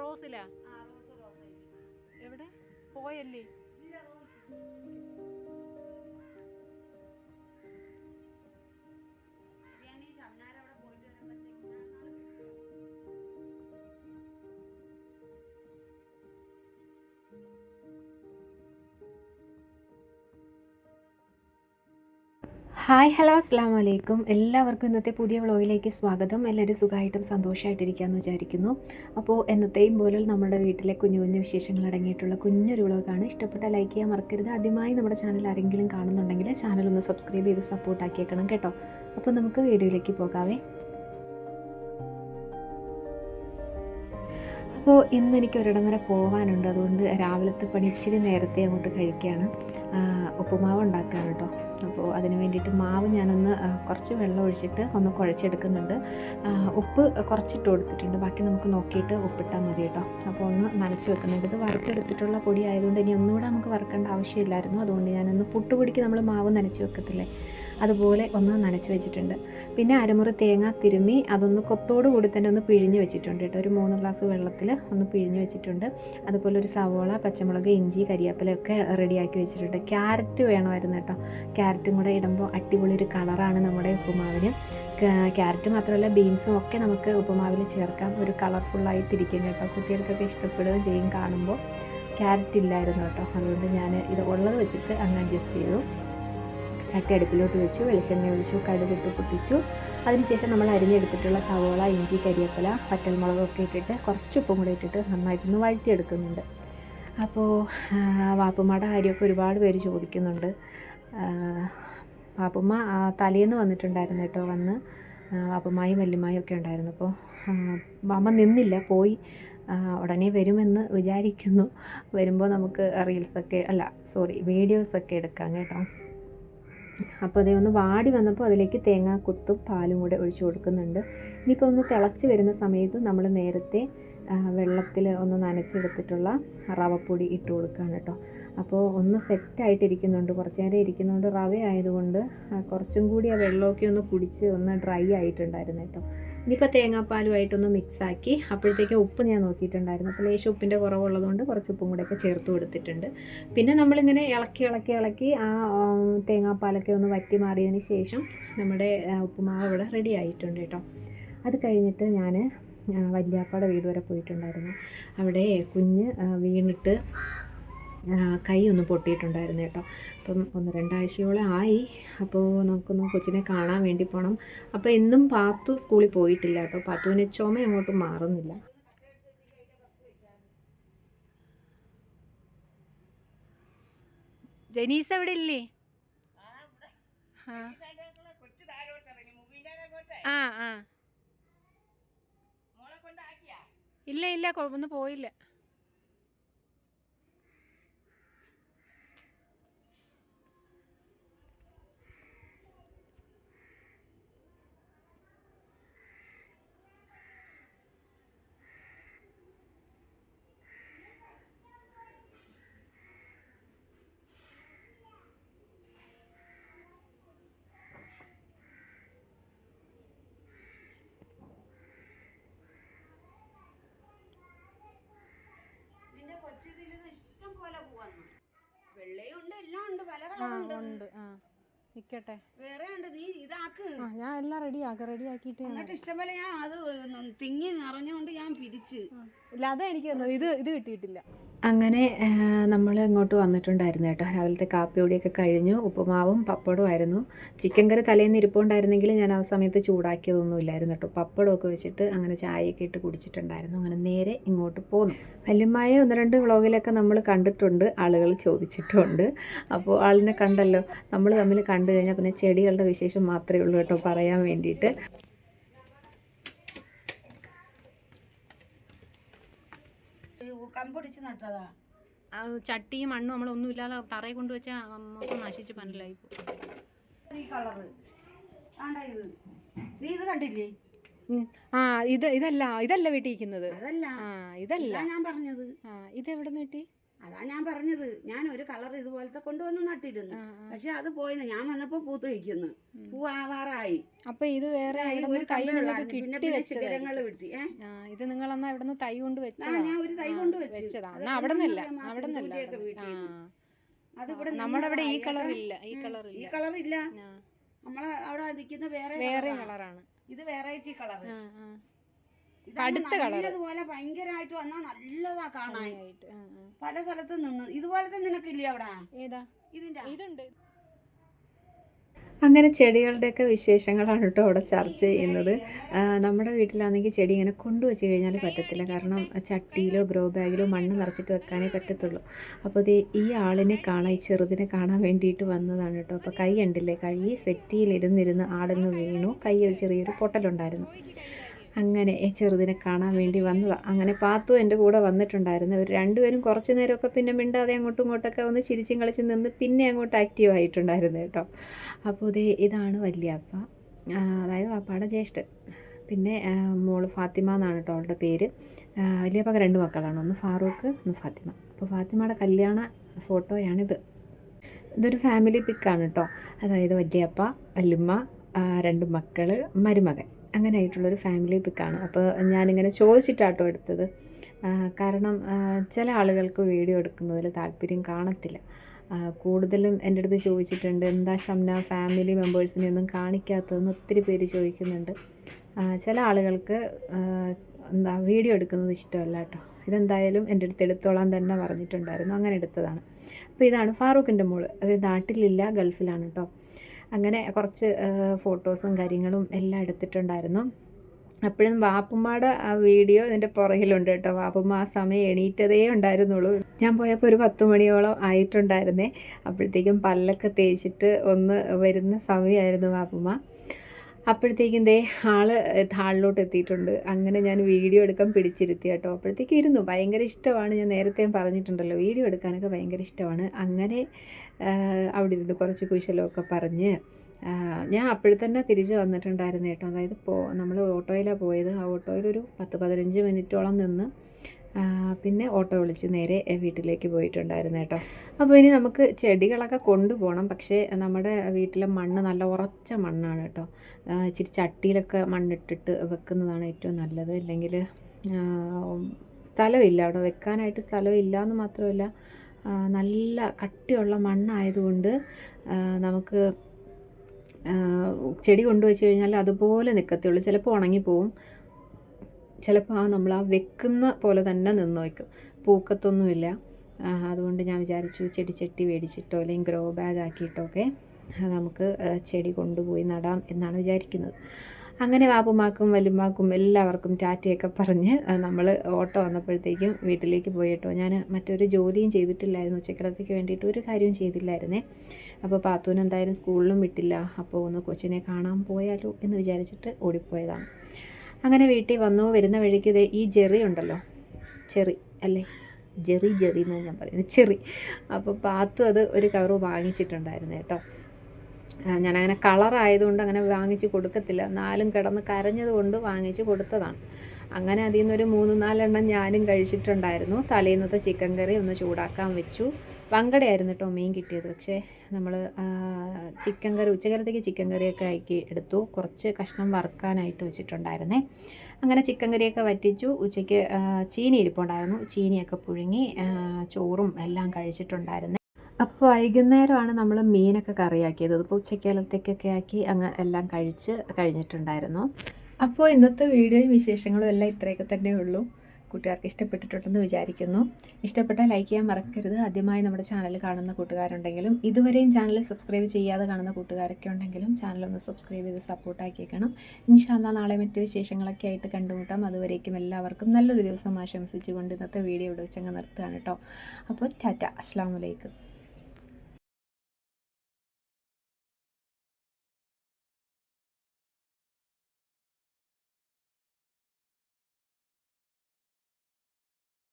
റോസിലാ? എവിടെ? പോയല്ലേ? Hi hello അസ്സാം വലൈക്കും എല്ലാവർക്കും ഇന്നത്തെ പുതിയ വ്ളോഗിലേക്ക് സ്വാഗതം. എല്ലാവരും സുഖമായിട്ടും സന്തോഷമായിട്ടിരിക്കാമെന്ന് വിചാരിക്കുന്നു. അപ്പോൾ എന്നത്തെയും പോലെ നമ്മുടെ വീട്ടിലെ കുഞ്ഞു കുഞ്ഞു വിശേഷങ്ങൾ അടങ്ങിയിട്ടുള്ള കുഞ്ഞൊരു വ്ളോഗാണ്. ഇഷ്ടപ്പെട്ട ലൈക്ക് ചെയ്യാൻ മറക്കരുത്. ആദ്യമായി നമ്മുടെ ചാനൽ ആരെങ്കിലും കാണുന്നുണ്ടെങ്കിൽ ചാനൽ ഒന്ന് സബ്സ്ക്രൈബ് ചെയ്ത് സപ്പോർട്ട് ആക്കിയേക്കണം കേട്ടോ. അപ്പോൾ നമുക്ക് വീഡിയോയിലേക്ക് പോകാവേ. അപ്പോൾ ഇന്ന് എനിക്ക് ഒരിടം വരെ പോകാനുണ്ട് അതുകൊണ്ട് രാവിലത്തെ പണി ഇച്ചിരി നേരത്തെ അങ്ങോട്ട് കഴിക്കുകയാണ് ഉപ്പുമാവ് ഉണ്ടാക്കാൻ കേട്ടോ അപ്പോൾ അതിന് വേണ്ടിയിട്ട് മാവ് ഞാനൊന്ന് കുറച്ച് വെള്ളം ഒഴിച്ചിട്ട് ഒന്ന് കുഴച്ചെടുക്കുന്നുണ്ട്. ഉപ്പ് കുറച്ചിട്ട് കൊടുത്തിട്ടുണ്ട്. ബാക്കി നമുക്ക് നോക്കിയിട്ട് ഉപ്പിട്ടാൽ മതി കേട്ടോ അപ്പോൾ ഒന്ന് നനച്ച് വെക്കുന്നുണ്ട്. ഇത് വറുത്തെടുത്തിട്ടുള്ള പൊടി ആയതുകൊണ്ട് ഇനി ഒന്നുകൂടെ നമുക്ക് വറുക്കേണ്ട ആവശ്യമില്ലായിരുന്നു. അതുകൊണ്ട് ഞാനൊന്ന് പുട്ടുപൊടിക്ക് നമ്മൾ മാവ് നനച്ച് വെക്കത്തില്ലേ? അതുപോലെ ഒന്ന് നനച്ച് വെച്ചിട്ടുണ്ട്. പിന്നെ അരമുറി തേങ്ങ തിരുമ്മി അതൊന്ന് കൊത്തോട് കൂടി തന്നെ ഒന്ന് പിഴിഞ്ഞ് വെച്ചിട്ടുണ്ട് കേട്ടോ ഒരു മൂന്ന് ഗ്ലാസ് വെള്ളത്തിൽ ഒന്ന് പിഴിഞ്ഞ് വെച്ചിട്ടുണ്ട്. അതുപോലെ ഒരു സവോള പച്ചമുളക് ഇഞ്ചി കരിയാപ്പിലൊക്കെ റെഡിയാക്കി വെച്ചിട്ടുണ്ട്. ക്യാരറ്റ് വേണമായിരുന്നു കേട്ടോ. ക്യാരറ്റും കൂടെ ഇടുമ്പോൾ അടിപൊളി ഒരു കളറാണ് നമ്മുടെ ഉപ്പുമാവിന്. ക്യാരറ്റ് മാത്രമല്ല ബീൻസും ഒക്കെ നമുക്ക് ഉപ്പുമാവിൽ ചേർക്കാം. ഒരു കളർഫുള്ളായിട്ടിരിക്കും കേട്ടോ. കുട്ടികൾക്കൊക്കെ ഇഷ്ടപ്പെടുകയും ചെയ്യും കാണുമ്പോൾ. ക്യാരറ്റ് ഇല്ലായിരുന്നു കേട്ടോ. അതുകൊണ്ട് ഞാൻ ഇത് ഉള്ളത് വെച്ചിട്ട് അങ്ങ് അഡ്ജസ്റ്റ് ചെയ്തു. ചട്ടി അടുപ്പിലോട്ട് വെച്ചു. വെളിച്ചെണ്ണ ഒഴിച്ചു. കടുകിട്ട് പൊട്ടിച്ചു. അതിനുശേഷം നമ്മൾ അരിഞ്ഞെടുത്തിട്ടുള്ള സവോള ഇഞ്ചി കരിവേപ്പില വറ്റൽമുളകൊക്കെ ഇട്ടിട്ട് കുറച്ച് ഉപ്പും കൂടെ ഇട്ടിട്ട് നന്നായിട്ടൊന്ന് വഴറ്റിയെടുക്കുന്നുണ്ട്. അപ്പോൾ വാപ്പുമ്മയുടെ കാര്യമൊക്കെ ഒരുപാട് പേര് ചോദിക്കുന്നുണ്ട്. വാപ്പുമ്മ തലേന്ന് വന്നിട്ടുണ്ടായിരുന്നു കേട്ടോ വന്ന്. വാപ്പുമായും വല്യമ്മായും ഒക്കെ ഉണ്ടായിരുന്നു. അപ്പോൾ അമ്മ നിന്നില്ല പോയി. ഉടനെ വരുമെന്ന് വിചാരിക്കുന്നു. വരുമ്പോൾ നമുക്ക് റീൽസൊക്കെ അല്ല സോറി വീഡിയോസൊക്കെ എടുക്കാം കേട്ടോ. അപ്പോൾ അതേ ഒന്ന് വാടി വന്നപ്പോൾ അതിലേക്ക് തേങ്ങാ കുത്തും പാലും കൂടെ ഒഴിച്ചു കൊടുക്കുന്നുണ്ട്. ഇനിയിപ്പോൾ ഒന്ന് തിളച്ച് വരുന്ന സമയത്ത് നമ്മൾ നേരത്തെ വെള്ളത്തിൽ ഒന്ന് നനച്ചെടുത്തിട്ടുള്ള റവപ്പൊടി ഇട്ട് കൊടുക്കുകയാണ് കേട്ടോ. അപ്പോൾ ഒന്ന് സെറ്റായിട്ടിരിക്കുന്നുണ്ട്. കുറച്ച് നേരം ഇരിക്കുന്നുണ്ട്. റവ ആയതുകൊണ്ട് കുറച്ചും കൂടി ആ വെള്ളമൊക്കെ ഒന്ന് കുടിച്ച് ഒന്ന് ഡ്രൈ ആയിട്ടുണ്ടായിരുന്നു കേട്ടോ. ഇനിയിപ്പോൾ തേങ്ങാപ്പാലുമായിട്ടൊന്ന് മിക്സാക്കി അപ്പോഴത്തേക്ക് ഉപ്പ് ഞാൻ നോക്കിയിട്ടുണ്ടായിരുന്നു. അപ്പോൾ ലേശം ഉപ്പിന്റെ കുറവുള്ളതുകൊണ്ട് കുറച്ച് ഉപ്പും കൂടെയൊക്കെ ചേർത്ത് കൊടുത്തിട്ടുണ്ട്. പിന്നെ നമ്മളിങ്ങനെ ഇളക്കി ഇളക്കി ഇളക്കി ആ തേങ്ങാപ്പാലൊക്കെ ഒന്ന് വറ്റി മാറിയതിന് ശേഷം നമ്മുടെ ഉപ്പുമാവ് ഇവിടെ റെഡി ആയിട്ടുണ്ട് കേട്ടോ. അത് കഴിഞ്ഞിട്ട് ഞാൻ വല്യാപ്പയുടെ വീട് വരെ പോയിട്ടുണ്ടായിരുന്നു. അവിടെ കുഞ്ഞ് വീണിട്ട് കൈ ഒന്ന് പൊട്ടിയിട്ടുണ്ടായിരുന്നു കേട്ടോ. അപ്പം ഒന്ന് രണ്ടാഴ്ചയോളം ആയി. അപ്പോൾ നമുക്കൊന്ന് കൊച്ചിനെ കാണാൻ വേണ്ടി പോകണം അപ്പോൾ എന്നും പാത്തു സ്കൂളിൽ പോയിട്ടില്ല കേട്ടോ. പാത്തുവിന് ചുമ അങ്ങോട്ട് മാറുന്നില്ല. ജനീസ് എവിടെ ഇല്ലേ? ആ. ആ. ആ മോളെ കൊണ്ടാക്കിയാ? ഇല്ല ഇല്ല ഒന്ന് പോയില്ല. എല്ലാം ഉണ്ട് പല കളറുണ്ട് നിൽക്കട്ടെ വേറെ ഉണ്ട് നീ ഇതാക്ക്. ഞാൻ എല്ലാം റെഡി ആക്കാം റെഡി ആക്കിയിട്ട് എന്നിട്ട് ഇഷ്ടം പോലെ ഞാൻ അത് തിങ്ങി നിറഞ്ഞുകൊണ്ട് ഞാൻ പിടിച്ച്. ഇല്ല അതാ എനിക്ക് ഇത് ഇത് കിട്ടിയിട്ടില്ല. അങ്ങനെ നമ്മൾ ഇങ്ങോട്ട് വന്നിട്ടുണ്ടായിരുന്നു കേട്ടോ. രാവിലത്തെ കാപ്പി കൂടിയൊക്കെ കഴിഞ്ഞു. ഉപ്പുമാവും പപ്പടവും ആയിരുന്നു. ചിക്കൻ കറി തലേന്ന് ഇരിപ്പുണ്ടായിരുന്നെങ്കിൽ ഞാൻ ആ സമയത്ത് ചൂടാക്കിയതൊന്നും ഇല്ലായിരുന്നു കേട്ടോ. പപ്പടമൊക്കെ വെച്ചിട്ട് അങ്ങനെ ചായയൊക്കെ ഇട്ട് കുടിച്ചിട്ടുണ്ടായിരുന്നു. അങ്ങനെ നേരെ ഇങ്ങോട്ട് പോന്നു. വല്യമായ ഒന്ന് രണ്ട് വ്ളോഗിലൊക്കെ നമ്മൾ കണ്ടിട്ടുണ്ട്. ആളുകൾ ചോദിച്ചിട്ടുണ്ട്. അപ്പോൾ ആളിനെ കണ്ടല്ലോ. നമ്മൾ തമ്മിൽ കണ്ടു കഴിഞ്ഞാൽ പിന്നെ ചെടികളുടെ വിശേഷം മാത്രമേ ഉള്ളൂ കേട്ടോ പറയാൻ വേണ്ടിയിട്ട്. കമ്പൊടിച്ച് നട്ടതാ. ആ ചട്ടിയും മണ്ണും നമ്മൾ ഒന്നും ഇല്ലാതെ തറയെ കൊണ്ടുവച്ചാൽ മൊത്തം നശിച്ച് പനലായി ഈ കളറ്. ഇത്. നീ ഇത് കണ്ടില്ലേ? ആ ഇത് ഇതല്ല ഇതല്ല ആ ഇതല്ല. ഞാൻ പറഞ്ഞത്. ആ ഇത് എവിടെ നിന്ന് കിട്ടി? അതാ ഞാൻ പറഞ്ഞത്. ഞാൻ ഒരു കളർ ഇതുപോലത്തെ കൊണ്ടുവന്ന് നട്ടിരുന്നു. പക്ഷെ അത് പോയിന്ന്. ഞാൻ വന്നപ്പോ പൂത്ത് വയ്ക്കുന്നു പൂവാറായി. പൂ ആവാറായി അപ്പൊ ഇത് വേറെ ഒരു. പിന്നെ. ശിഖരങ്ങൾ വിട്ടി. ഇത് നിങ്ങൾ ഇവിടുന്ന് തൈ കൊണ്ട് ഞാൻ ഒരു തൈ കൊണ്ട് വെച്ചു. വെച്ചതാ. അത് എന്നാ അവിടെ നിന്നല്ല അവിടെ നിന്നല്ല കൂടിയൊക്കെ വീട്ടിൽ ആ നിന്ന്. അത് ഇവിടെ നമ്മുടെ അവിടെ ഈ കളർ ഇല്ല ഈ. കളർ ഈ കളർ ഇല്ല. നമ്മളെ അവിടെ നിൽക്കുന്ന വേറെ വേറെ കളറാണ്. ഇത് വെറൈറ്റി കളർ. കടുത്ത colour. ഇതുപോലെ ഭയങ്കരമായിട്ട് വന്നാ നല്ലതാ കാണാൻ. പല സ്ഥലത്ത് നിന്ന്. ഇതുപോലത്തെ നിനക്കില്ലേ അവിടെ? ഏതാ? ഇതിന്റെ. ഇതുണ്ട്. അങ്ങനെ ചെടികളുടെയൊക്കെ വിശേഷങ്ങളാണ് കേട്ടോ അവിടെ ചർച്ച ചെയ്യുന്നത്. നമ്മുടെ വീട്ടിലാണെങ്കിൽ ചെടി ഇങ്ങനെ കൊണ്ടുവച്ച് കഴിഞ്ഞാൽ പറ്റത്തില്ല. കാരണം ചട്ടിയിലോ ഗ്രോ ബാഗിലോ മണ്ണ് നിറച്ചിട്ട് വെക്കാനേ പറ്റത്തുള്ളൂ. അപ്പോൾ ഇത് ഈ ആളിനെ കാണാൻ ഈ ചെറുതിനെ കാണാൻ വേണ്ടിയിട്ട് വന്നതാണ് കേട്ടോ. അപ്പോൾ കൈ ഉണ്ടില്ലേ കൈ സെറ്റിയിൽ ഇരുന്നിരുന്ന് ആടുന്ന് വീണു. കൈ ഒരു ചെറിയൊരു പൊട്ടലുണ്ടായിരുന്നു. അങ്ങനെ ചെറുതിനെ കാണാൻ വേണ്ടി വന്നതാണ് അങ്ങനെ പാത്തു എന്റെ കൂടെ വന്നിട്ടുണ്ടായിരുന്നു. അവർ രണ്ടുപേരും കുറച്ച് നേരമൊക്കെ പിന്നെ മിണ്ടാതെ അങ്ങോട്ടും ഇങ്ങോട്ടൊക്കെ ഒന്ന് ചിരിച്ചും കളിച്ചും നിന്ന് പിന്നെ അങ്ങോട്ട് ആക്റ്റീവ് ആയിട്ടുണ്ടായിരുന്നു കേട്ടോ. അപ്പോൾ ഇതേ ഇതാണ് വല്യപ്പ. അതായത് പാപ്പാടെ ജ്യേഷ്ഠൻ. പിന്നെ മോൾ ഫാത്തിമ എന്നാണ് കേട്ടോ അവളുടെ പേര്. വല്യപ്പക്ക് രണ്ട് മക്കളാണ്. ഒന്ന് ഫാറൂഖ് ഒന്ന് ഫാത്തിമ. അപ്പോൾ ഫാത്തിമയുടെ കല്യാണ ഫോട്ടോയാണിത്. ഇതൊരു ഫാമിലി പിക്കാണ് കേട്ടോ. അതായത് വല്യപ്പ വല്യമ്മ രണ്ട് മക്കൾ മരുമകൻ. അങ്ങനെ ആയിട്ടുള്ളൊരു ഫാമിലി പിക്കാണ് അപ്പോൾ ഞാനിങ്ങനെ ചോദിച്ചിട്ടാട്ടോ എടുത്തത്. കാരണം ചില ആളുകൾക്ക് വീഡിയോ എടുക്കുന്നതിൽ താല്പര്യം കാണത്തില്ല. കൂടുതലും എന്റെ അടുത്ത് ചോദിച്ചിട്ടുണ്ട് എന്താ ഷംന ഫാമിലി മെമ്പേഴ്സിനെ ഒന്നും കാണിക്കാത്തതെന്ന്? ഒത്തിരി പേര് ചോദിക്കുന്നുണ്ട്. ചില ആളുകൾക്ക് എന്താ വീഡിയോ എടുക്കുന്നത് ഇഷ്ടമല്ല കേട്ടോ. ഇതെന്തായാലും എന്റെ അടുത്ത് എടുത്തോളാൻ തന്നെ പറഞ്ഞിട്ടുണ്ടായിരുന്നു. അങ്ങനെ എടുത്തതാണ്. അപ്പോൾ ഇതാണ് ഫാറൂഖിന്റെ മോൾ. അവർ നാട്ടിലില്ല ഗൾഫിലാണ് കേട്ടോ. അങ്ങനെ കുറച്ച് ഫോട്ടോസും കാര്യങ്ങളും എല്ലാം എടുത്തിട്ടുണ്ടായിരുന്നു. അപ്പോഴും വാപ്പുമ്മയുടെ ആ വീഡിയോ ഇതിന്റെ പുറകിലുണ്ട് കേട്ടോ. വാപ്പുമ്മ ആ സമയം എണീറ്റതേ ഉണ്ടായിരുന്നുള്ളൂ. ഞാൻ പോയപ്പോൾ ഒരു പത്ത് മണിയോളം ആയിട്ടുണ്ടായിരുന്നേ. അപ്പോഴത്തേക്കും പല്ലൊക്കെ തേച്ചിട്ട് ഒന്ന് വരുന്ന സമയമായിരുന്നു വാപ്പുമ്മ. അപ്പോഴത്തേക്കും ദേ ആൾ താളിലോട്ട് എത്തിയിട്ടുണ്ട് അങ്ങനെ ഞാൻ വീഡിയോ എടുക്കാൻ പിടിച്ചിരുത്തി കേട്ടോ. അപ്പോഴത്തേക്കും ഇരുന്നു. ഭയങ്കര ഇഷ്ടമാണ്. ഞാൻ നേരത്തെ പറഞ്ഞിട്ടുണ്ടല്ലോ വീഡിയോ എടുക്കാനൊക്കെ ഭയങ്കര ഇഷ്ടമാണ്. അങ്ങനെ അവിടെ ഇരുന്ന് കുറച്ച് കുശലമൊക്കെ പറഞ്ഞ് ഞാൻ അപ്പോഴത്തന്നെ തിരിച്ച് വന്നിട്ടുണ്ടായിരുന്നു കേട്ടോ. അതായത് പോ നമ്മൾ ഓട്ടോയിലാണ് പോയത്. ആ ഓട്ടോയിൽ ഒരു പത്ത് പതിനഞ്ച് മിനിറ്റോളം നിന്ന് പിന്നെ ഓട്ടോ വിളിച്ച് നേരെ വീട്ടിലേക്ക് പോയിട്ടുണ്ടായിരുന്നു കേട്ടോ. അപ്പോൾ ഇനി നമുക്ക് ചെടികളൊക്കെ കൊണ്ടുപോകണം പക്ഷേ നമ്മുടെ വീട്ടിലെ മണ്ണ് നല്ല ഉറച്ച മണ്ണാണ് കേട്ടോ. ഇച്ചിരി ചട്ടിയിലൊക്കെ മണ്ണിട്ടിട്ട് വെക്കുന്നതാണ് ഏറ്റവും നല്ലത്. അല്ലെങ്കിൽ സ്ഥലമില്ല. അവിടെ വെക്കാനായിട്ട് സ്ഥലമില്ല എന്ന് മാത്രമല്ല നല്ല കട്ടിയുള്ള മണ്ണായതുകൊണ്ട് നമുക്ക് ചെടി കൊണ്ടുവച്ച് കഴിഞ്ഞാൽ അതുപോലെ നിൽക്കത്തുള്ളൂ ചിലപ്പോൾ ഉണങ്ങിപ്പോവും. ചിലപ്പോൾ ആ നമ്മൾ ആ വെക്കുന്ന പോലെ തന്നെ നിന്ന് വയ്ക്കും പൂക്കത്തൊന്നുമില്ല. അതുകൊണ്ട് ഞാൻ വിചാരിച്ചു ചെടിച്ചട്ടി മേടിച്ചിട്ടോ അല്ലെങ്കിൽ ഗ്രോ ബാഗ് ആക്കിയിട്ടോ ഒക്കെ നമുക്ക് ചെടി കൊണ്ടുപോയി നടാം എന്നാണ് വിചാരിക്കുന്നത്. അങ്ങനെ വാപ്പുമാക്കും വലുമാക്കും എല്ലാവർക്കും ടാറ്റയൊക്കെ പറഞ്ഞ് നമ്മൾ ഓട്ടോ വന്നപ്പോഴത്തേക്കും വീട്ടിലേക്ക് പോയിട്ടോ. ഞാൻ മറ്റൊരു ജോലിയും ചെയ്തിട്ടില്ലായിരുന്നു. ഉച്ചക്കലത്തേക്ക് വേണ്ടിയിട്ട് ഒരു കാര്യവും ചെയ്തില്ലായിരുന്നേ. അപ്പോൾ പാത്തൂന് എന്തായാലും സ്കൂളിലും വിട്ടില്ല. അപ്പോൾ ഒന്ന് കൊച്ചിനെ കാണാൻ പോയാലോ എന്ന് വിചാരിച്ചിട്ട് ഓടിപ്പോയതാണ്. അങ്ങനെ വീട്ടിൽ വന്നു. വരുന്ന വഴിക്ക് ദേ ഈ ജെറി ഉണ്ടല്ലോ. ചെറി അല്ലേ? ജെറി ജെറി എന്നാണ് ഞാൻ പറയുന്നത് ചെറി. അപ്പോൾ പാത്തു അത് ഒരു കവർ വാങ്ങിച്ചിട്ടുണ്ടായിരുന്നു കേട്ടോ. ഞാനങ്ങനെ കളറായതുകൊണ്ട് അങ്ങനെ വാങ്ങിച്ച് കൊടുക്കത്തില്ല. നാലും കിടന്ന് കരഞ്ഞത് കൊണ്ട് വാങ്ങിച്ച് കൊടുത്തതാണ്. അങ്ങനെ അതിൽ നിന്നൊരു മൂന്ന് നാലെണ്ണം ഞാനും കഴിച്ചിട്ടുണ്ടായിരുന്നു. തലേന്നത്തെ ചിക്കൻ കറി ഒന്ന് ചൂടാക്കാൻ വെച്ചു. വങ്കടയായിരുന്നു കേട്ടോ മീൻ കിട്ടിയത്. പക്ഷേ നമ്മൾ ചിക്കൻ കറി ഉച്ചകാലത്തേക്ക് ചിക്കൻ കറിയൊക്കെ ആക്കി എടുത്തു. കുറച്ച് കഷ്ണം വറുക്കാനായിട്ട് വെച്ചിട്ടുണ്ടായിരുന്നേ. അങ്ങനെ ചിക്കൻ കറിയൊക്കെ വറ്റിച്ചു. ഉച്ചയ്ക്ക് ചീനി ഇരിപ്പുണ്ടായിരുന്നു. ചീനിയൊക്കെ പുഴുങ്ങി ചോറും എല്ലാം കഴിച്ചിട്ടുണ്ടായിരുന്നു. അപ്പോൾ വൈകുന്നേരമാണ് നമ്മൾ മീനൊക്കെ കറിയാക്കിയത്. ഇപ്പോൾ ഉച്ചക്കാലത്തേക്കൊക്കെ ആക്കി അങ്ങ് എല്ലാം കഴിച്ച് കഴിഞ്ഞിട്ടുണ്ടായിരുന്നു. അപ്പോൾ ഇന്നത്തെ വീഡിയോയും വിശേഷങ്ങളും എല്ലാം ഇത്രയൊക്കെ തന്നെ ഉള്ളൂ കൂട്ടുകാർക്ക് ഇഷ്ടപ്പെട്ടിട്ടുണ്ടെന്ന് വിചാരിക്കുന്നു. ഇഷ്ടപ്പെട്ടാൽ ലൈക്ക് ചെയ്യാൻ മറക്കരുത്. ആദ്യമായി നമ്മുടെ ചാനൽ കാണുന്ന കൂട്ടുകാരുണ്ടെങ്കിലും ഇതുവരെയും ചാനൽ സബ്സ്ക്രൈബ് ചെയ്യാതെ കാണുന്ന കൂട്ടുകാരൊക്കെ ഉണ്ടെങ്കിലും ചാനൽ ഒന്ന് സബ്സ്ക്രൈബ് ചെയ്ത് സപ്പോർട്ടാക്കിയേക്കണം ഇൻഷാല്ല നാളെ മറ്റു വിശേഷങ്ങളൊക്കെ ആയിട്ട് കണ്ടുമുട്ടാം. അതുവരേക്കും എല്ലാവർക്കും നല്ലൊരു ദിവസം ആശംസിച്ചുകൊണ്ട് ഇന്നത്തെ വീഡിയോ ഇവിടെ വെച്ചങ്ങ് നിർത്തുകയാണ് കേട്ടോ. അപ്പോൾ ടാറ്റ. അസ്സാം വലൈക്കും